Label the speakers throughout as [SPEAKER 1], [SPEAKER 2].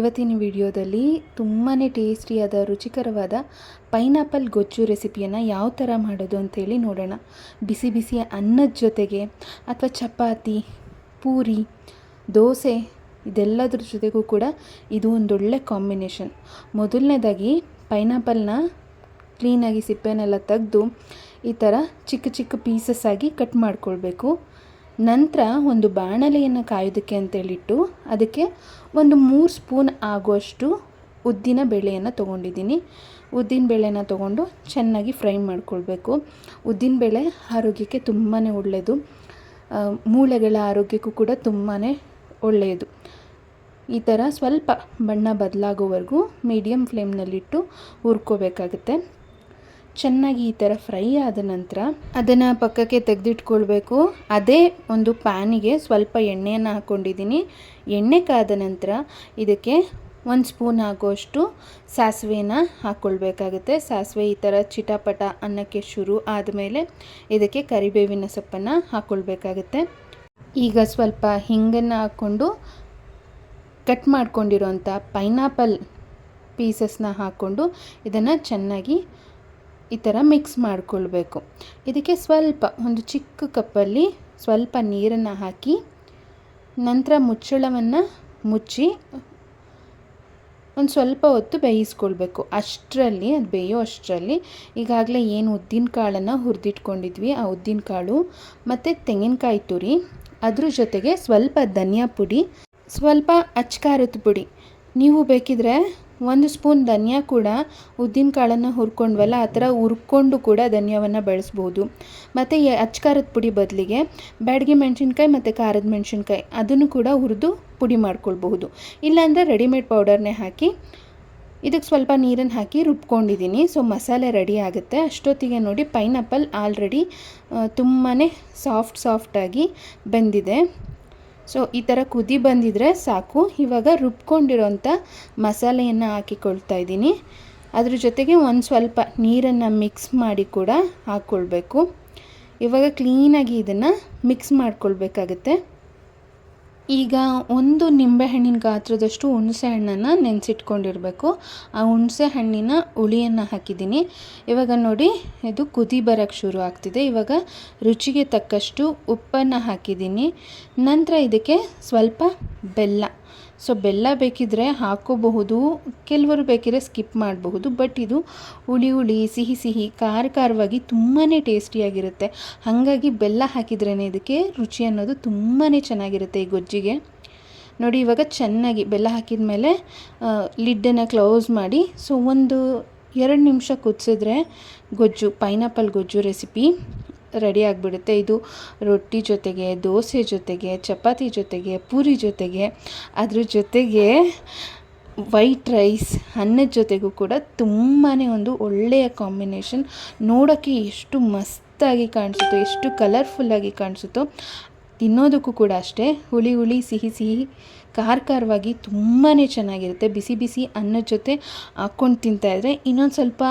[SPEAKER 1] ಇವತ್ತಿನ ವಿಡಿಯೋದಲ್ಲಿ ತುಂಬಾ ಟೇಸ್ಟಿಯಾದ, ರುಚಿಕರವಾದ ಪೈನಾಪಲ್ ಗೊಜ್ಜು ರೆಸಿಪಿಯನ್ನು ಯಾವ ಥರ ಮಾಡೋದು ಅಂತೇಳಿ ನೋಡೋಣ. ಬಿಸಿ ಬಿಸಿ ಅನ್ನದ ಜೊತೆಗೆ ಅಥವಾ ಚಪಾತಿ, ಪೂರಿ, ದೋಸೆ ಇದೆಲ್ಲದ್ರ ಜೊತೆಗೂ ಕೂಡ ಇದು ಒಂದೊಳ್ಳೆ ಕಾಂಬಿನೇಷನ್. ಮೊದಲನೇದಾಗಿ ಪೈನಾಪಲ್ನ ಕ್ಲೀನಾಗಿ ಸಿಪ್ಪೆನೆಲ್ಲ ತೆಗೆದು ಈ ಥರ ಚಿಕ್ಕ ಚಿಕ್ಕ ಪೀಸಸ್ ಆಗಿ ಕಟ್ ಮಾಡ್ಕೊಳ್ಬೇಕು. ನಂತರ ಒಂದು ಬಾಣಲೆಯನ್ನು ಕಾಯೋದಕ್ಕೆ ಅಂತೇಳಿಟ್ಟು ಅದಕ್ಕೆ ಒಂದು ಮೂರು ಸ್ಪೂನ್ ಆಗುವಷ್ಟು ಉದ್ದಿನ ಬೇಳೆಯನ್ನು ತೊಗೊಂಡಿದ್ದೀನಿ. ಉದ್ದಿನ ಬೇಳೆನ ತೊಗೊಂಡು ಚೆನ್ನಾಗಿ ಫ್ರೈ ಮಾಡ್ಕೊಳ್ಬೇಕು. ಉದ್ದಿನ ಬೇಳೆ ಆರೋಗ್ಯಕ್ಕೆ ತುಂಬಾ ಒಳ್ಳೆಯದು ಮೂಳೆಗಳ ಆರೋಗ್ಯಕ್ಕೂ ಕೂಡ ತುಂಬಾ ಒಳ್ಳೆಯದು ಈ ಥರ ಸ್ವಲ್ಪ ಬಣ್ಣ ಬದಲಾಗೋವರೆಗೂ ಮೀಡಿಯಮ್ ಫ್ಲೇಮ್ನಲ್ಲಿಟ್ಟು ಹುರ್ಕೋಬೇಕಾಗುತ್ತೆ. ಚೆನ್ನಾಗಿ ಈ ಥರ ಫ್ರೈ ಆದ ನಂತರ ಅದನ್ನು ಪಕ್ಕಕ್ಕೆ ತೆಗೆದಿಟ್ಕೊಳ್ಬೇಕು. ಅದೇ ಒಂದು ಪ್ಯಾನಿಗೆ ಸ್ವಲ್ಪ ಎಣ್ಣೆಯನ್ನು ಹಾಕ್ಕೊಂಡಿದ್ದೀನಿ. ಎಣ್ಣೆ ಕಾದ ನಂತರ ಇದಕ್ಕೆ ಒಂದು ಸ್ಪೂನ್ ಆಗೋಷ್ಟು ಸಾಸಿವೆನ ಹಾಕ್ಕೊಳ್ಬೇಕಾಗುತ್ತೆ. ಸಾಸಿವೆ ಈ ಥರ ಚಿಟಪಟ ಅನ್ನಕ್ಕೆ ಶುರು ಆದಮೇಲೆ ಇದಕ್ಕೆ ಕರಿಬೇವಿನ ಸೊಪ್ಪನ್ನು ಹಾಕ್ಕೊಳ್ಬೇಕಾಗುತ್ತೆ. ಈಗ ಸ್ವಲ್ಪ ಹಿಂಗನ್ನು ಹಾಕ್ಕೊಂಡು ಕಟ್ ಮಾಡ್ಕೊಂಡಿರೋಂಥ ಪೈನಾಪಲ್ ಪೀಸಸ್ನ ಹಾಕ್ಕೊಂಡು ಇದನ್ನು ಚೆನ್ನಾಗಿ ಈ ಥರ ಮಿಕ್ಸ್ ಮಾಡಿಕೊಳ್ಬೇಕು. ಇದಕ್ಕೆ ಸ್ವಲ್ಪ, ಒಂದು ಚಿಕ್ಕ ಕಪ್ಪಲ್ಲಿ ಸ್ವಲ್ಪ ನೀರನ್ನು ಹಾಕಿ, ನಂತರ ಮುಚ್ಚಳವನ್ನು ಮುಚ್ಚಿ, ಒಂದು ಸ್ವಲ್ಪ ಹೊತ್ತು ಬೇಯಿಸ್ಕೊಳ್ಬೇಕು. ಅಷ್ಟರಲ್ಲಿ, ಅದು ಬೇಯೋ ಅಷ್ಟರಲ್ಲಿ, ಈಗಾಗಲೇ ಏನು ಉದ್ದಿನ ಕಾಳನ್ನು ಹುರಿದಿಟ್ಕೊಂಡಿದ್ವಿ, ಆ ಉದ್ದಿನ ಕಾಳು ಮತ್ತು ತೆಂಗಿನಕಾಯಿ ತುರಿ, ಅದ್ರ ಜೊತೆಗೆ ಸ್ವಲ್ಪ ಧನಿಯಾ ಪುಡಿ, ಸ್ವಲ್ಪ ಅಚ್ಕಾರದ ಪುಡಿ. ನೀವು ಬೇಕಿದ್ರೆ ಒಂದು ಸ್ಪೂನ್ ಧನಿಯಾ ಕೂಡ ಉದ್ದಿನ ಕಾಳನ್ನು ಹುರ್ಕೊಂಡ್ವಲ್ಲ, ಆ ಥರ ಹುರ್ಕೊಂಡು ಕೂಡ ಧನಿಯಾವನ್ನು ಬಳಸ್ಬೋದು. ಮತ್ತು ಈ ಅಚ್ಕಾರದ ಪುಡಿ ಬದಲಿಗೆ ಬ್ಯಾಡಿಗೆ ಮೆಣಸಿನ್ಕಾಯಿ ಮತ್ತು ಖಾರದ ಮೆಣಸಿನ್ಕಾಯಿ ಅದನ್ನು ಕೂಡ ಹುರಿದು ಪುಡಿ ಮಾಡ್ಕೊಳ್ಬಹುದು. ಇಲ್ಲಾಂದರೆ ರೆಡಿಮೇಡ್ ಪೌಡರ್ನೇ ಹಾಕಿ, ಇದಕ್ಕೆ ಸ್ವಲ್ಪ ನೀರನ್ನು ಹಾಕಿ ರುಬ್ಕೊಂಡಿದ್ದೀನಿ. ಸೊ, ಮಸಾಲೆ ರೆಡಿ ಆಗುತ್ತೆ. ಅಷ್ಟೊತ್ತಿಗೆ ನೋಡಿ, ಪೈನಾಪಲ್ ಆಲ್ರೆಡಿ ತುಂಬಾ ಸಾಫ್ಟ್, ಸಾಫ್ಟಾಗಿ ಬೆಂದಿದೆ. ಸೊ ಈ ಥರ ಕುದಿ ಬಂದಿದ್ರೆ ಸಾಕು. ಇವಾಗ ರುಬ್ಕೊಂಡಿರೋಂಥ ಮಸಾಲೆಯನ್ನು ಹಾಕಿಕೊಳ್ತಾ ಇದ್ದೀನಿ. ಅದ್ರ ಜೊತೆಗೆ ಒಂದು ಸ್ವಲ್ಪ ನೀರನ್ನು ಮಿಕ್ಸ್ ಮಾಡಿ ಕೂಡ ಹಾಕ್ಕೊಳ್ಬೇಕು. ಇವಾಗ ಕ್ಲೀನಾಗಿ ಇದನ್ನು ಮಿಕ್ಸ್ ಮಾಡ್ಕೊಳ್ಬೇಕಾಗತ್ತೆ. ಈಗ ಒಂದು ನಿಂಬೆಹಣ್ಣಿನ ಗಾತ್ರದಷ್ಟು ಹುಣಸೆ ಹಣ್ಣನ್ನು ನೆನೆಸಿಟ್ಕೊಂಡಿರಬೇಕು. ಆ ಹುಣಸೆ ಹಣ್ಣಿನ ಹುಳಿಯನ್ನು ಹಾಕಿದ್ದೀನಿ. ಇವಾಗ ನೋಡಿ, ಇದು ಕುದಿ ಬರೋಕ್ಕೆ ಶುರು ಆಗ್ತಿದೆ. ಇವಾಗ ರುಚಿಗೆ ತಕ್ಕಷ್ಟು ಉಪ್ಪನ್ನು ಹಾಕಿದ್ದೀನಿ. ನಂತರ ಇದಕ್ಕೆ ಸ್ವಲ್ಪ ಬೆಲ್ಲ. ಸೊ ಬೆಲ್ಲ ಬೇಕಿದ್ರೆ ಹಾಕೋಬಹುದು, ಕೆಲವರು ಬೇಕಿದ್ರೆ ಸ್ಕಿಪ್ ಮಾಡಬಹುದು ಬಟ್ ಇದು ಹುಳಿ ಹುಳಿ, ಸಿಹಿ ಸಿಹಿ, ಖಾರ ಖಾರವಾಗಿ ತುಂಬಾ ಟೇಸ್ಟಿಯಾಗಿರುತ್ತೆ ಹಾಗಾಗಿ ಬೆಲ್ಲ ಹಾಕಿದ್ರೇ ಇದಕ್ಕೆ ರುಚಿ ಅನ್ನೋದು ತುಂಬಾ ಚೆನ್ನಾಗಿರುತ್ತೆ ಈ ಗೊಜ್ಜಿಗೆ. ನೋಡಿ, ಇವಾಗ ಚೆನ್ನಾಗಿ ಬೆಲ್ಲ ಹಾಕಿದ ಮೇಲೆ ಲಿಡ್ಡನ್ನು ಕ್ಲೋಸ್ ಮಾಡಿ ಸೊ ಒಂದು ಎರಡು ನಿಮಿಷ ಕುದಿಸಿದ್ರೆ ಗೊಜ್ಜು ಪೈನಾಪಲ್ ಗೊಜ್ಜು ರೆಸಿಪಿ ರೆಡಿ ಆಗಿಬಿಡುತ್ತೆ. ಇದು ರೊಟ್ಟಿ ಜೊತೆಗೆ, ದೋಸೆ ಜೊತೆಗೆ, ಚಪಾತಿ ಜೊತೆಗೆ, ಪೂರಿ ಜೊತೆಗೆ. ಅದ್ರ ಜೊತೆಗೆ ವೈಟ್ ರೈಸ್, ಅನ್ನದ ಜೊತೆಗೂ ಕೂಡ ತುಂಬಾ ಒಂದು ಒಳ್ಳೆಯ ಕಾಂಬಿನೇಷನ್. ನೋಡೋಕ್ಕೆ ಎಷ್ಟು ಮಸ್ತಾಗಿ ಕಾಣಿಸುತ್ತೋ, ಎಷ್ಟು ಕಲರ್ಫುಲ್ಲಾಗಿ ಕಾಣಿಸುತ್ತೋ, ತಿನ್ನೋದಕ್ಕೂ ಕೂಡ ಅಷ್ಟೇ. ಹುಳಿ ಹುಳಿ, ಸಿಹಿ ಸಿಹಿ, ಖಾರ ಖಾರವಾಗಿ ತುಂಬಾ ಚೆನ್ನಾಗಿರುತ್ತೆ. ಬಿಸಿ ಬಿಸಿ ಅನ್ನದ ಜೊತೆ ಹಾಕ್ಕೊಂಡು ತಿಂತಾಯಿದ್ರೆ ಇನ್ನೊಂದು ಸ್ವಲ್ಪ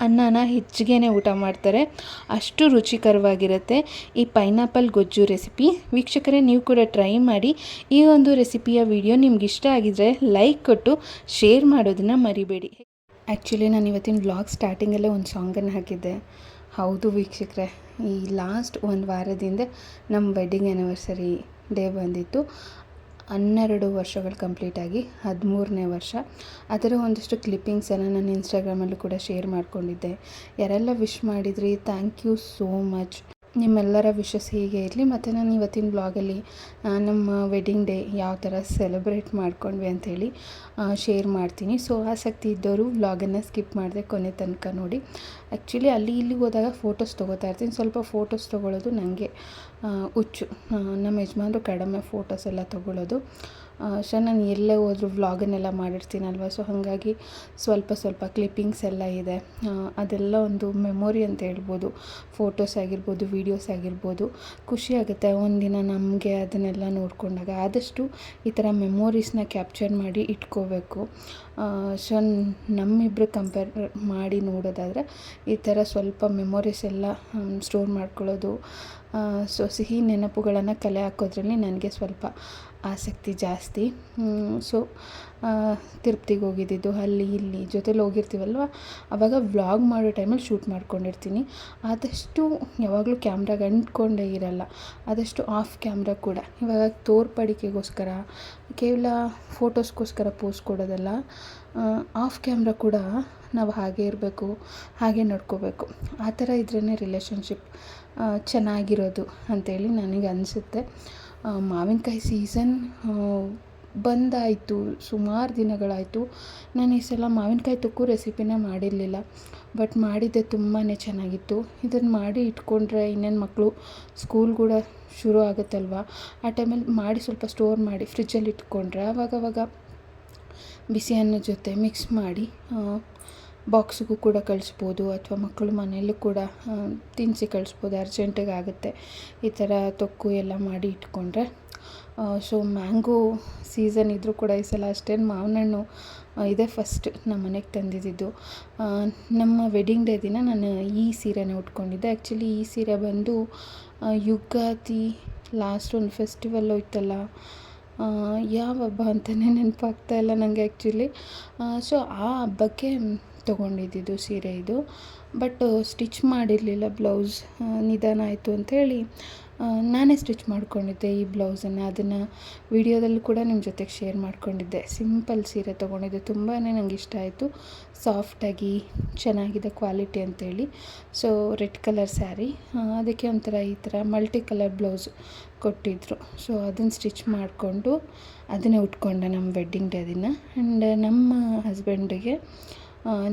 [SPEAKER 1] ಅನ್ನನ ಹೆಚ್ಚಿಗೆ ಊಟ ಮಾಡ್ತಾರೆ. ಅಷ್ಟು ರುಚಿಕರವಾಗಿರುತ್ತೆ. ಈ ಪೈನಾಪಲ್ ಗೊಜ್ಜು ರೆಸಿಪಿ ವೀಕ್ಷಕರೇ, ನೀವು ಕೂಡ ಟ್ರೈ ಮಾಡಿ. ಈ ಒಂದು ರೆಸಿಪಿಯ ವಿಡಿಯೋ ನಿಮ್ಗೆ ಇಷ್ಟ ಆಗಿದ್ರೆ ಲೈಕ್ ಕೊಟ್ಟು, ಶೇರ್ ಮಾಡೋದನ್ನು ಮರಿಬೇಡಿ. ಆ್ಯಕ್ಚುಲಿ ನಾನು ಇವತ್ತಿನ ವ್ಲಾಗ್ ಸ್ಟಾರ್ಟಿಂಗಲ್ಲೇ ಒಂದು ಸಾಂಗನ್ನು ಹಾಕಿದ್ದೆ. ಹೌದು ವೀಕ್ಷಕರೇ, ಈ ಲಾಸ್ಟ್ ಒಂದು ವಾರದಿಂದ ನಮ್ಮ ವೆಡ್ಡಿಂಗ್ ಆ್ಯನಿವರ್ಸರಿ ಡೇ ಬಂದಿತ್ತು. ಹನ್ನೆರಡು ವರ್ಷಗಳು ಕಂಪ್ಲೀಟಾಗಿ ಹದಿಮೂರನೇ ವರ್ಷ. ಅದರ ಒಂದಷ್ಟು ಕ್ಲಿಪ್ಪಿಂಗ್ಸನ್ನು ನಾನು ಇನ್ಸ್ಟಾಗ್ರಾಮಲ್ಲೂ ಕೂಡ ಶೇರ್ ಮಾಡಿಕೊಂಡಿದ್ದೆ. ಯಾರೆಲ್ಲ ವಿಶ್ ಮಾಡಿದ್ರಿ ಥ್ಯಾಂಕ್ ಯು ಸೋ ಮಚ್ ನಿಮ್ಮೆಲ್ಲರ ವಿಶಸ್ ಹೀಗೆ ಇರಲಿ. ಮತ್ತು ನಾನು ಇವತ್ತಿನ ಬ್ಲಾಗಲ್ಲಿ ನಮ್ಮ ವೆಡ್ಡಿಂಗ್ ಡೇ ಯಾವ ಥರ ಸೆಲೆಬ್ರೇಟ್ ಮಾಡ್ಕೊಂಡ್ವಿ ಅಂಥೇಳಿ ಶೇರ್ ಮಾಡ್ತೀನಿ. ಸೊ ಆಸಕ್ತಿ ಇದ್ದವರು ವ್ಲಾಗನ್ನು ಸ್ಕಿಪ್ ಮಾಡಿದೆ ಕೊನೆ ತನಕ ನೋಡಿ. ಆ್ಯಕ್ಚುಲಿ ಅಲ್ಲಿ ಇಲ್ಲಿ ಹೋದಾಗ ಫೋಟೋಸ್ ತೊಗೋತಾ ಇರ್ತೀನಿ. ಸ್ವಲ್ಪ ಫೋಟೋಸ್ ತೊಗೊಳ್ಳೋದು ನನಗೆ ಹುಚ್ಚು. ನಮ್ಮ ಯಜಮಾನ್ರು ಕಡಿಮೆ ಫೋಟೋಸ್ ಎಲ್ಲ ತೊಗೊಳ್ಳೋದು ಸೊ ನಾನು ಎಲ್ಲೇ ಹೋದರೂ ವ್ಲಾಗನ್ನೆಲ್ಲ ಮಾಡಿರ್ತೀನಲ್ವ? ಸೊ ಹಾಗಾಗಿ ಸ್ವಲ್ಪ ಸ್ವಲ್ಪ ಕ್ಲಿಪ್ಪಿಂಗ್ಸ್ ಎಲ್ಲ ಇದೆ. ಅದೆಲ್ಲ ಒಂದು ಮೆಮೊರಿ ಅಂತ ಹೇಳ್ಬೋದು. ಫೋಟೋಸ್ ಆಗಿರ್ಬೋದು ವೀಡಿಯೋಸ್ ಆಗಿರ್ಬೋದು. ಖುಷಿ ಆಗುತ್ತೆ ಒಂದಿನ ನಮಗೆ ಅದನ್ನೆಲ್ಲ ನೋಡಿಕೊಂಡಾಗ. ಆದಷ್ಟು ಈ ಥರ ಮೆಮೊರೀಸ್ನ ಕ್ಯಾಪ್ಚರ್ ಮಾಡಿ ಇಟ್ಕೋಬೇಕು. ಸೊ ನಮ್ಮಿಬ್ಬರು ಕಂಪೇರ್ ಮಾಡಿ ನೋಡೋದಾದರೆ ಈ ಥರ ಸ್ವಲ್ಪ ಮೆಮೊರೀಸ್ ಎಲ್ಲ ಸ್ಟೋರ್ ಮಾಡ್ಕೊಳ್ಳೋದು. ಸೊ ಸಿಹಿ ನೆನಪುಗಳನ್ನು ಕಲೆ ಹಾಕೋದ್ರಲ್ಲಿ ನನಗೆ ಸ್ವಲ್ಪ ಆಸಕ್ತಿ ಜಾಸ್ತಿ. ಸೊ ತಿರುಪ್ತಿಗೆ ಹೋಗಿದ್ದಿದ್ದು, ಅಲ್ಲಿ, ಇಲ್ಲಿ ಜೊತೇಲಿ ಹೋಗಿರ್ತೀವಲ್ವ? ಆವಾಗ ವ್ಲಾಗ್ ಮಾಡೋ ಟೈಮಲ್ಲಿ ಶೂಟ್ ಮಾಡ್ಕೊಂಡಿರ್ತೀನಿ. ಆದಷ್ಟು ಯಾವಾಗಲೂ ಕ್ಯಾಮ್ರಾಗೆ ಅಂಟ್ಕೊಂಡೇ ಇರಲ್ಲ. ಆದಷ್ಟು ಆಫ್ ಕ್ಯಾಮ್ರಾ ಕೂಡ. ಇವಾಗ ತೋರ್ಪಡಿಕೆಗೋಸ್ಕರ, ಕೇವಲ ಫೋಟೋಸ್ಗೋಸ್ಕರ ಪೋಸ್ ಕೊಡೋದಲ್ಲ ಆಫ್ ಕ್ಯಾಮ್ರಾ ಕೂಡ ನಾವು ಹಾಗೆ ಇರಬೇಕು, ಹಾಗೆ ನೋಡ್ಕೋಬೇಕು. ಆ ಥರ ಇದ್ರೇ ರಿಲೇಷನ್ಶಿಪ್ ಚೆನ್ನಾಗಿರೋದು ಅಂತೇಳಿ ನನಗೆ ಅನಿಸುತ್ತೆ. ಮಾವಿನಕಾಯಿ ಸೀಸನ್ ಬಂದಾಯಿತು, ಸುಮಾರು ದಿನಗಳಾಯಿತು. ನಾನು ಈ ಸಲ ಮಾವಿನಕಾಯಿ ತೊಕ್ಕು ರೆಸಿಪಿನೇ ಮಾಡಿರಲಿಲ್ಲ. ಬಟ್ ಮಾಡಿದ್ದೆ ತುಂಬಾ ಚೆನ್ನಾಗಿತ್ತು. ಇದನ್ನು ಮಾಡಿ ಇಟ್ಕೊಂಡ್ರೆ ಇನ್ನೇನು ಮಕ್ಕಳು ಸ್ಕೂಲ್ ಕೂಡ ಶುರು ಆಗುತ್ತಲ್ವ? ಆ ಟೈಮಲ್ಲಿ ಮಾಡಿ ಸ್ವಲ್ಪ ಸ್ಟೋರ್ ಮಾಡಿ ಫ್ರಿಜ್ಜಲ್ಲಿ ಇಟ್ಕೊಂಡ್ರೆ ಆವಾಗವಾಗ ಬಿಸಿ ಅನ್ನದ ಜೊತೆ ಮಿಕ್ಸ್ ಮಾಡಿ ಬಾಕ್ಸಿಗೂ ಕೂಡ ಕಳಿಸ್ಬೋದು ಅಥವಾ ಮಕ್ಕಳು ಮನೆಯಲ್ಲೂ ಕೂಡ ತಿನ್ನಿಸಿ ಕಳಿಸ್ಬೋದು, ಅರ್ಜೆಂಟಿಗೆ ಆಗುತ್ತೆ. ಈ ಥರ ತೊಕ್ಕು ಎಲ್ಲ ಮಾಡಿ ಇಟ್ಕೊಂಡ್ರೆ ಸೊ ಮ್ಯಾಂಗೋ ಸೀಸನ್ ಇದ್ದರೂ ಕೂಡ ಈ ಸಲ ಅಷ್ಟೇನು ಮಾವಿನ ಹಣ್ಣು ಇದೇ ಫಸ್ಟ್ ನಮ್ಮ ಮನೆಗೆ ತಂದಿದ್ದಿದ್ದು ನಮ್ಮ ವೆಡ್ಡಿಂಗ್ ಡೇ ದಿನ ನಾನು ಈ ಸೀರೆನೇ ಉಟ್ಕೊಂಡಿದ್ದೆ. ಆ್ಯಕ್ಚುಲಿ ಈ ಸೀರೆ ಬಂದು ಯುಗಾದಿ ಲಾಸ್ಟ್ ಒಂದು ಫೆಸ್ಟಿವಲ್ ಹೋಯ್ತಲ್ಲ ಯಾವ ಹಬ್ಬ ಅಂತಲೇ ನೆನಪಾಗ್ತಾ ಇಲ್ಲ ನನಗೆ ಆ್ಯಕ್ಚುಲಿ ಸೊ ಆ ಹಬ್ಬಕ್ಕೆ ತೊಗೊಂಡಿದ್ದಿದ್ದು ಸೀರೆ ಇದು. ಬಟ್ ಸ್ಟಿಚ್ ಮಾಡಿರಲಿಲ್ಲ ಬ್ಲೌಸ್ ನಿಧಾನ ಆಯಿತು ಅಂಥೇಳಿ ನಾನೇ ಸ್ಟಿಚ್ ಮಾಡ್ಕೊಂಡಿದ್ದೆ ಈ ಬ್ಲೌಸನ್ನು ಅದನ್ನು ವಿಡಿಯೋದಲ್ಲೂ ಕೂಡ ನಿಮ್ಮ ಜೊತೆಗೆ ಶೇರ್ ಮಾಡ್ಕೊಂಡಿದ್ದೆ. ಸಿಂಪಲ್ ಸೀರೆ ತೊಗೊಂಡಿದ್ದೆ. ತುಂಬಾ ನಂಗೆ ಇಷ್ಟ ಆಯಿತು. ಸಾಫ್ಟಾಗಿ ಚೆನ್ನಾಗಿದೆ ಕ್ವಾಲಿಟಿ ಅಂತೇಳಿ ಸೊ ರೆಡ್ ಕಲರ್ ಸ್ಯಾರಿ ಅದಕ್ಕೆ ಒಂಥರ ಈ ಥರ ಮಲ್ಟಿ ಕಲರ್ ಬ್ಲೌಸ್ ಕೊಟ್ಟಿದ್ದರು ಸೊ ಅದನ್ನು ಸ್ಟಿಚ್ ಮಾಡಿಕೊಂಡು, ಅದನ್ನೇ ಉಟ್ಕೊಂಡೆ ನಮ್ಮ ವೆಡ್ಡಿಂಗ್ ಡೇ ದಿನ. ಆ್ಯಂಡ್ ನಮ್ಮ ಹಸ್ಬೆಂಡಿಗೆ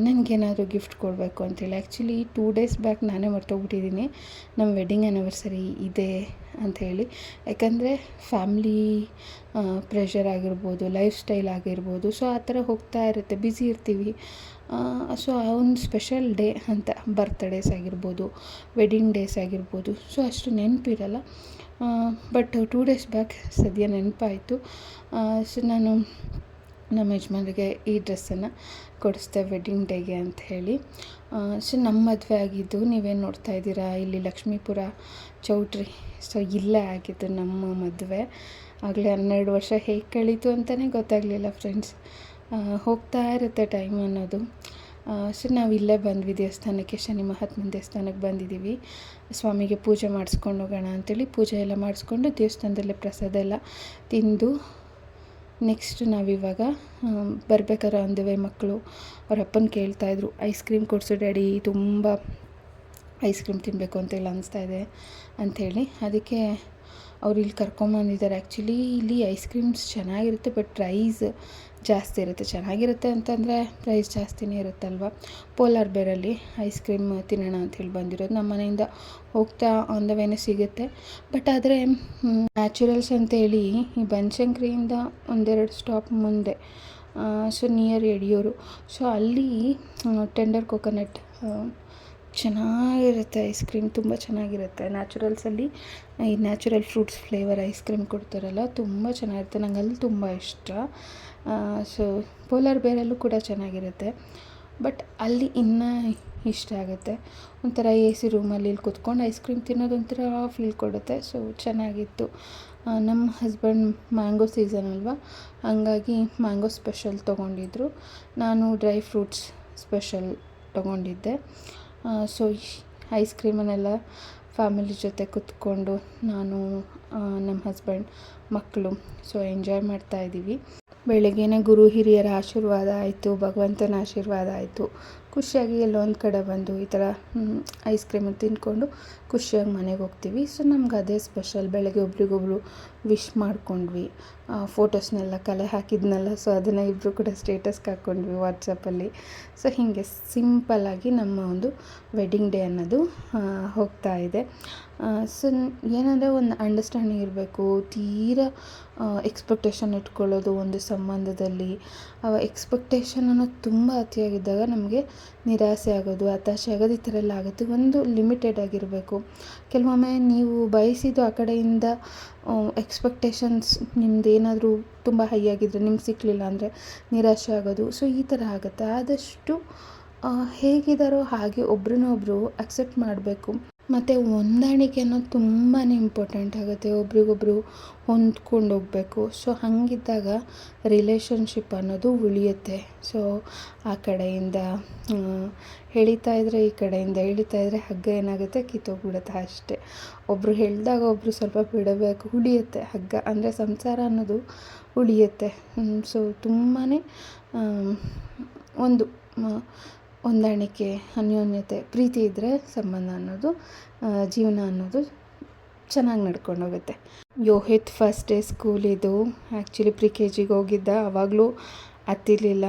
[SPEAKER 1] ನನಗೇನಾದರೂ ಗಿಫ್ಟ್ ಕೊಡಬೇಕು ಅಂತೇಳಿ. ಆ್ಯಕ್ಚುಲಿ ಟೂ ಡೇಸ್ ಬ್ಯಾಕ್ ನಾನೇ ಮರ್ತೋಗ್ಬಿಟ್ಟಿದ್ದೀನಿ ನಮ್ಮ ವೆಡ್ಡಿಂಗ್ ಆ್ಯನಿವರ್ಸರಿ ಇದೆ ಅಂಥೇಳಿ ಯಾಕಂದರೆ ಫ್ಯಾಮ್ಲಿ ಪ್ರೆಷರ್ ಆಗಿರ್ಬೋದು ಲೈಫ್ ಸ್ಟೈಲ್ ಆಗಿರ್ಬೋದು ಸೊ ಆ ಥರ ಹೋಗ್ತಾ ಇರುತ್ತೆ. ಬ್ಯುಸಿ ಇರ್ತೀವಿ. ಸೊ ಆ ಒಂದು ಸ್ಪೆಷಲ್ ಡೇ ಅಂತ ಬರ್ತ್ಡೇಸ್ ಆಗಿರ್ಬೋದು ವೆಡ್ಡಿಂಗ್ ಡೇಸ್ ಆಗಿರ್ಬೋದು ಸೊ ಅಷ್ಟು ನೆನಪಿರಲ್ಲ ಬಟ್ ಟೂ ಡೇಸ್ ಬ್ಯಾಕ್ ಸದ್ಯ ನೆನಪಾಯಿತು. ಸೊ ನಾನು ನಮ್ಮ ಯಜಮಾನ್ರಿಗೆ ಈ ಡ್ರೆಸ್ಸನ್ನು ಕೊಡಿಸ್ದೆ ವೆಡ್ಡಿಂಗ್ ಡೇಗೆ ಅಂತ ಹೇಳಿ. ಸೊ ನಮ್ಮ ಮದುವೆ ಆಗಿದ್ದು ನೀವೇನು ನೋಡ್ತಾ ಇದ್ದೀರಾ? ಇಲ್ಲಿ ಲಕ್ಷ್ಮೀಪುರ ಚೌಟ್ರಿ. ಸೊ ಇಲ್ಲೇ ಆಗಿದ್ದು ನಮ್ಮ ಮದುವೆ. ಆಗಲೇ ಹನ್ನೆರಡು ವರ್ಷ ಹೇಗೆ ಕಳೀತು ಅಂತಲೇ ಗೊತ್ತಾಗಲಿಲ್ಲ ಫ್ರೆಂಡ್ಸ್ ಹೋಗ್ತಾ ಇರುತ್ತೆ ಟೈಮ್ ಅನ್ನೋದು. ಸೊ ನಾವು ಇಲ್ಲೇ ಬಂದ್ವಿ ದೇವಸ್ಥಾನಕ್ಕೆ, ಶನಿ ಮಹಾತ್ಮನ ದೇವಸ್ಥಾನಕ್ಕೆ ಬಂದಿದ್ದೀವಿ. ಸ್ವಾಮಿಗೆ ಪೂಜೆ ಮಾಡಿಸ್ಕೊಂಡು ಹೋಗೋಣ ಅಂಥೇಳಿ ಪೂಜೆ ಎಲ್ಲ ಮಾಡಿಸ್ಕೊಂಡು ದೇವಸ್ಥಾನದಲ್ಲೇ ಪ್ರಸಾದ ಎಲ್ಲ ತಿಂದು ನೆಕ್ಸ್ಟ್ ನಾವಿವಾಗ ಬರ್ಬೇಕಾದ್ರೆ ಆನ್ ದ ವೇ ಮಕ್ಕಳು ಅವ್ರ ಅಪ್ಪನ ಕೇಳ್ತಾಯಿದ್ರು ಐಸ್ ಕ್ರೀಮ್ ಕೊಡಿಸು ಡ್ಯಾಡಿ, ತುಂಬ ಐಸ್ ಕ್ರೀಮ್ ತಿನ್ನಬೇಕು ಅಂತೇಳಿ ಅನಿಸ್ತಾ ಇದೆ ಅಂಥೇಳಿ. ಅದಕ್ಕೆ ಅವ್ರು ಇಲ್ಲಿ ಕರ್ಕೊಂಬಂದಿದ್ದಾರೆ ಆ್ಯಕ್ಚುಲಿ ಇಲ್ಲಿ ಐಸ್ ಕ್ರೀಮ್ಸ್ ಚೆನ್ನಾಗಿರುತ್ತೆ ಬಟ್ ಪ್ರೈಸ್ ಜಾಸ್ತಿ ಇರುತ್ತೆ. ಚೆನ್ನಾಗಿರುತ್ತೆ ಅಂತಂದರೆ ಪ್ರೈಸ್ ಜಾಸ್ತಿನೇ ಇರುತ್ತಲ್ವ? ಪೋಲಾರ್ ಬೇರಲ್ಲಿ ಐಸ್ ಕ್ರೀಮ್ ತಿನ್ನೋಣ ಹೇಳಿ ಬಂದಿರೋದು. ನಮ್ಮ ಮನೆಯಿಂದ ಹೋಗ್ತಾ ಆನ್ ದ ವೇನೇ ಸಿಗುತ್ತೆ. ಬಟ್ ಆದರೆ ನ್ಯಾಚುರಲ್ಸ್ ಅಂತೇಳಿ ಈ ಬನಶಂಕರಿಯಿಂದ ಒಂದೆರಡು ಸ್ಟಾಪ್ ಮುಂದೆ ಸೊ ನಿಯರ್ ಯಡಿಯೂರು ಸೊ ಅಲ್ಲಿ ಟೆಂಡರ್ ಕೊಕೊನಟ್ ಚೆನ್ನಾಗಿರುತ್ತೆ ಐಸ್ ಕ್ರೀಮ್, ತುಂಬ ಚೆನ್ನಾಗಿರುತ್ತೆ. ನ್ಯಾಚುರಲ್ಸಲ್ಲಿ ಈ natural fruits flavour ice cream ಕೊಡ್ತಾರಲ್ಲ, ತುಂಬ ಚೆನ್ನಾಗಿರುತ್ತೆ. ನಂಗೆ ಅಲ್ಲಿ ತುಂಬ ಇಷ್ಟ. ಸೊ ಪೋಲಾರ್ ಬೇರಲ್ಲೂ ಕೂಡ ಚೆನ್ನಾಗಿರುತ್ತೆ. ಬಟ್ ಅಲ್ಲಿ ಇನ್ನೂ ಇಷ್ಟ ಆಗುತ್ತೆ. ಒಂಥರ ಎ ಸಿ ರೂಮಲ್ಲಿ ಇಲ್ಲಿ ಕುತ್ಕೊಂಡು ಐಸ್ ಕ್ರೀಮ್ ತಿನ್ನೋದು ಒಂಥರ ಫೀಲ್ ಕೊಡುತ್ತೆ. ಸೊ ಚೆನ್ನಾಗಿತ್ತು. ನಮ್ಮ ಹಸ್ಬೆಂಡ್ ಮ್ಯಾಂಗೋ ಸೀಸನ್ ಅಲ್ವಾ? ಹಾಗಾಗಿ ಮ್ಯಾಂಗೋ ಸ್ಪೆಷಲ್ ತೊಗೊಂಡಿದ್ರು. ನಾನು ಡ್ರೈ ಫ್ರೂಟ್ಸ್ ಸ್ಪೆಷಲ್ ತೊಗೊಂಡಿದ್ದೆ. ಸೊ ಐಸ್ ಕ್ರೀಮನ್ನೆಲ್ಲ ಫ್ಯಾಮಿಲಿ ಜೊತೆ ಕುತ್ಕೊಂಡು ನಾನು ನಮ್ಮ ಹಸ್ಬೆಂಡ್ ಮಕ್ಕಳು ಸೊ ಎಂಜಾಯ್ ಮಾಡ್ತಾಯಿದ್ದೀವಿ ಬೆಳಗ್ಗೆನೇ ಗುರು ಹಿರಿಯರ ಆಶೀರ್ವಾದ ಆಯಿತು, ಭಗವಂತನ ಆಶೀರ್ವಾದ ಆಯಿತು. ಖುಷಿಯಾಗಿ ಎಲ್ಲೊಂದು ಕಡೆ ಬಂದು ಈ ಥರ ಐಸ್ ಕ್ರೀಮ್ ತಿಂದ್ಕೊಂಡು ಖುಷಿಯಾಗಿ ಮನೆಗೆ ಹೋಗ್ತೀವಿ. ಸೊ ನಮ್ಗೆ ಅದೇ ಸ್ಪೆಷಲ್ ಬೆಳಗ್ಗೆ ಒಬ್ರಿಗೊಬ್ರು ವಿಶ್ ಮಾಡ್ಕೊಂಡ್ವಿ. ಫೋಟೋಸ್ನೆಲ್ಲ ಕಲೆ ಹಾಕಿದ್ನಲ್ಲ ಸೊ ಅದನ್ನು ಇಬ್ಬರು ಕೂಡ ಸ್ಟೇಟಸ್ಗೆ ಹಾಕ್ಕೊಂಡ್ವಿ ವಾಟ್ಸಪ್ಪಲ್ಲಿ ಸೊ ಹೀಗೆ ಸಿಂಪಲ್ಲಾಗಿ ನಮ್ಮ ಒಂದು ವೆಡ್ಡಿಂಗ್ ಡೇ ಅನ್ನೋದು ಹೋಗ್ತಾ ಇದೆ. ಸೊ ಏನಂದರೆ ಒಂದು ಅಂಡರ್ಸ್ಟ್ಯಾಂಡಿಂಗ್ ಇರಬೇಕು, ತೀರಾ ಎಕ್ಸ್ಪೆಕ್ಟೇಷನ್ ಇಟ್ಕೊಳ್ಳೋದು ಒಂದು ಸಂಬಂಧದಲ್ಲಿ. ಎಕ್ಸ್ಪೆಕ್ಟೇಷನ್ ಅನ್ನೋದು ತುಂಬ ಅತಿಯಾಗಿದ್ದಾಗ ನಮಗೆ ನಿರಾಸೆ ಆಗೋದು, ಹತಾಶೆ ಆಗೋದು ಈ ಥರ ಎಲ್ಲ ಆಗುತ್ತೆ. ಒಂದು ಲಿಮಿಟೆಡ್ ಆಗಿರಬೇಕು. ಕೆಲವೊಮ್ಮೆ ನೀವು ಬಯಸಿದ್ದು ಆ ಕಡೆಯಿಂದ ಎಕ್ಸ್ಪೆಕ್ಟೇಷನ್ಸ್ ನಿಮ್ದು ಏನಾದರೂ ತುಂಬ ಹೈ ಆಗಿದ್ದರೆ ನಿಮ್ಗೆ ಸಿಕ್ಕಲಿಲ್ಲ ಅಂದರೆ ನಿರಾಶೆ ಆಗೋದು. ಸೊ ಈ ಥರ ಆಗುತ್ತೆ. ಆದಷ್ಟು ಹೇಗಿದ್ದಾರೋ ಹಾಗೆ ಒಬ್ರನ್ನೊಬ್ರು ಅಕ್ಸೆಪ್ಟ್ ಮಾಡಬೇಕು. ಮತ್ತು ಹೊಂದಾಣಿಕೆ ಅನ್ನೋದು ತುಂಬಾ ಇಂಪಾರ್ಟೆಂಟ್ ಆಗುತ್ತೆ. ಒಬ್ರಿಗೊಬ್ರು ಹೊಂದ್ಕೊಂಡು ಹೋಗಬೇಕು ಸೊ ಹಾಗಿದ್ದಾಗ ರಿಲೇಶನ್ಶಿಪ್ ಅನ್ನೋದು ಉಳಿಯುತ್ತೆ. ಸೊ ಆ ಕಡೆಯಿಂದ ಹೇಳಿತಾ ಇದ್ದರೆ ಈ ಕಡೆಯಿಂದ ಹೇಳಿತಾ ಇದ್ದರೆ ಹಗ್ಗ ಏನಾಗುತ್ತೆ? ಕಿತ್ತೋಗ್ಬಿಡುತ್ತೆ ಅಷ್ಟೇ. ಒಬ್ಬರು ಹೇಳಿದಾಗ ಒಬ್ಬರು ಸ್ವಲ್ಪ ಬಿಡಬೇಕು. ಉಳಿಯುತ್ತೆ ಹಗ್ಗ. ಅಂದರೆ ಸಂಸಾರ ಅನ್ನೋದು ಉಳಿಯುತ್ತೆ. ಸೊ ತುಂಬಾ ಒಂದು ಹೊಂದಾಣಿಕೆ ಅನ್ಯೋನ್ಯತೆ ಪ್ರೀತಿ ಇದ್ದರೆ ಸಂಬಂಧ ಅನ್ನೋದು ಜೀವನ ಅನ್ನೋದು ಚೆನ್ನಾಗಿ ನಡ್ಕೊಂಡು ಹೋಗುತ್ತೆ ಯೋಹಿತ್ ಫಸ್ಟ್ ಡೇ ಸ್ಕೂಲ್ ಇದು. ಆ್ಯಕ್ಚುಲಿ ಪ್ರಿ ಕೆ ಜಿಗೆ ಹೋಗಿದ್ದ ಆವಾಗಲೂ ಹತ್ತಿರಲಿಲ್ಲ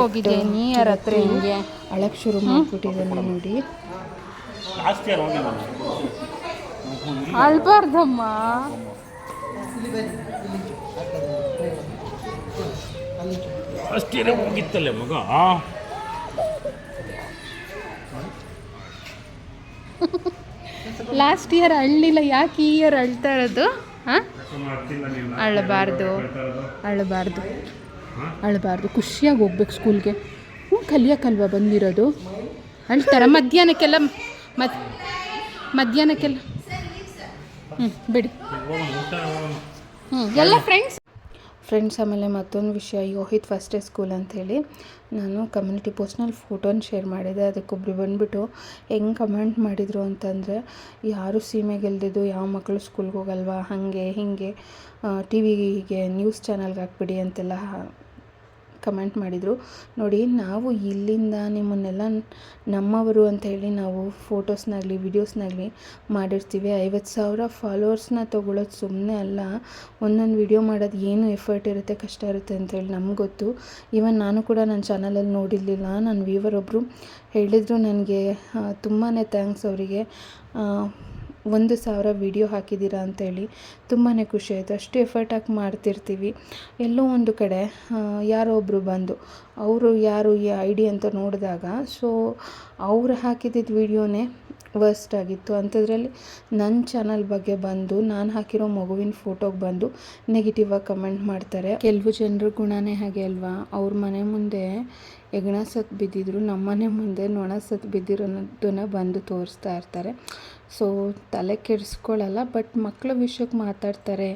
[SPEAKER 2] ಹೋಗಿದ್ದೆ ನೀರ್ ಹತ್ರ ಹಿಂಗೆ?
[SPEAKER 1] ಅಳಕ್ಕೆ ಶುರು ಮಾಡಿಬಿಟ್ಟಿದ್ದಾನೆ ನೋಡಿ.
[SPEAKER 2] ಅಳ್ಬಾರ್ದಮ್ಮ.
[SPEAKER 3] ಅಷ್ಟೇ ಇಯರ್ ಹೋಗಿತ್ತಲ್ಲ ಮಗ?
[SPEAKER 2] ಲಾಸ್ಟ್ ಇಯರ್ ಅಳ್ಳಿಲ್ಲ, ಯಾಕೆ ಈ ಇಯರ್ ಅಳ್ತಾ ಇರೋದು? ಹಾಂ? ಅಳಬಾರ್ದು. ಅಳಬಾರ್ದು. ಅಳಬಾರ್ದು. ಖುಷಿಯಾಗಿ ಹೋಗ್ಬೇಕು ಸ್ಕೂಲ್ಗೆ ಹ್ಞೂ ಕಲಿಯೋಕ್ಕಲ್ವಾ ಬಂದಿರೋದು? ಅಳ್ತಾರ ಮಧ್ಯಾಹ್ನಕ್ಕೆಲ್ಲ ಮದ್, ಮಧ್ಯಾಹ್ನಕ್ಕೆಲ್ಲ ಹ್ಞೂ ಬಿಡಿ. ಹ್ಞೂ ಎಲ್ಲ ಫ್ರೆಂಡ್ಸ್
[SPEAKER 1] ಫ್ರೆಂಡ್ಸ್, ಆಮೇಲೆ ಮತ್ತೊಂದು ವಿಷಯ, ಯೋಹಿತ್ ಫಸ್ಟ್ ಡೇ ಸ್ಕೂಲ್ ಅಂಥೇಳಿ ನಾನು ಕಮ್ಯುನಿಟಿ ಪೋಸ್ಟ್ನಲ್ಲಿ ಫೋಟೋನ ಶೇರ್ ಮಾಡಿದೆ. ಅದಕ್ಕೊಬ್ಬರು ಬಂದುಬಿಟ್ಟು ಹೆಂಗೆ ಕಮೆಂಟ್ ಮಾಡಿದರು ಅಂತಂದರೆ, ಯಾರು ಸೀಮೆಗೆಲ್ದಿದ್ದು ಯಾವ ಮಕ್ಕಳು ಸ್ಕೂಲ್ಗೆ ಹೋಗಲ್ವಾ? ಹಾಗೆ, ಹೀಗೆ ಟಿ ವಿಗೆ ನ್ಯೂಸ್ ಚಾನಲ್ಗೆ ಹಾಕ್ಬಿಡಿ ಅಂತೆಲ್ಲ ಕಮೆಂಟ್ ಮಾಡಿದರು. ನೋಡಿ, ನಾವು ಇಲ್ಲಿಂದ ನಿಮ್ಮನ್ನೆಲ್ಲ ನಮ್ಮವರು ಅಂತ ಹೇಳಿ ನಾವು ಫೋಟೋಸ್ನಾಗಲಿ, ವಿಡಿಯೋಸ್ನಾಗಲಿ ಮಾಡಿರ್ತೀವಿ. ಐವತ್ತು ಸಾವಿರ ಫಾಲೋವರ್ಸ್ನ ತೊಗೊಳೋದು ಸುಮ್ಮನೆ ಅಲ್ಲ. ಒಂದೊಂದು ವಿಡಿಯೋ ಮಾಡೋದು ಏನು ಎಫರ್ಟ್ ಇರುತ್ತೆ, ಕಷ್ಟ ಇರುತ್ತೆ ಅಂತೇಳಿ ನಮ್ಗೆ ಗೊತ್ತು. ಈವನ್ ನಾನು ಕೂಡ ನನ್ನ ಚಾನಲಲ್ಲಿ ನೋಡಿರಲಿಲ್ಲ. ನನ್ನ ವ್ಯೂವರ್ ಒಬ್ಬರು ಹೇಳಿದರು ನನಗೆ ತುಂಬಾ ಥ್ಯಾಂಕ್ಸ್ ಅವರಿಗೆ. ಒಂದು ಸಾವಿರ ವೀಡಿಯೋ ಹಾಕಿದ್ದೀರಾ ಅಂತೇಳಿ ತುಂಬಾ ಖುಷಿ ಆಯಿತು. ಅಷ್ಟು ಎಫರ್ಟ್ ಹಾಕಿ ಮಾಡ್ತಿರ್ತೀವಿ. ಎಲ್ಲೋ ಒಂದು ಕಡೆ ಯಾರೋ ಒಬ್ಬರು ಬಂದು, ಅವರು ಯಾರು ಈ ಐ ಡಿ ಅಂತ ನೋಡಿದಾಗ ಸೊ ಅವ್ರು ಹಾಕಿದ್ದಿದ್ದು ವಿಡಿಯೋನೇ ವರ್ಸ್ಟ್ ಆಗಿತ್ತು. ಅಂಥದ್ರಲ್ಲಿ ನನ್ನ ಚಾನಲ್ ಬಗ್ಗೆ ಬಂದು, ನಾನು ಹಾಕಿರೋ ಮಗುವಿನ ಫೋಟೋಗೆ ಬಂದು ನೆಗೆಟಿವ್ ಆಗಿ ಕಮೆಂಟ್ ಮಾಡ್ತಾರೆ. ಕೆಲವು ಜನರು ಗುಣನೇ ಹಾಗೆ ಅಲ್ವಾ? ಅವ್ರ ಮನೆ ಮುಂದೆ ಹೆಗ್ಣ ಸತ್ತು ಬಿದ್ದಿದ್ರು ನಮ್ಮ ಮನೆ ಮುಂದೆ ನೊಣ ಸತ್ತು ಬಿದ್ದಿರೋದನ್ನ ಬಂದು ತೋರಿಸ್ತಾ ಇರ್ತಾರೆ. ಸೊ ತಲೆ ಕೆಡಿಸ್ಕೊಳ್ಳಲ್ಲ ಬಟ್ ಮಕ್ಕಳ ವಿಷಯಕ್ಕೆ ಮಾತಾಡ್ತಾರೆ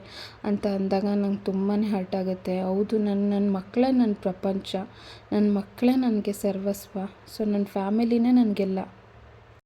[SPEAKER 1] ಅಂತ ಅಂದಾಗ ನಂಗೆ ತುಂಬಾ ಹರ್ಟ್ ಆಗುತ್ತೆ. ಹೌದು ನನ್ನ ನನ್ನ ಮಕ್ಕಳೇ ನನ್ನ ಪ್ರಪಂಚ. ನನ್ನ ಮಕ್ಕಳೇ ನನಗೆ ಸರ್ವಸ್ವ. ಸೊ ನನ್ನ ಫ್ಯಾಮಿಲಿನೇ ನನಗೆಲ್ಲ.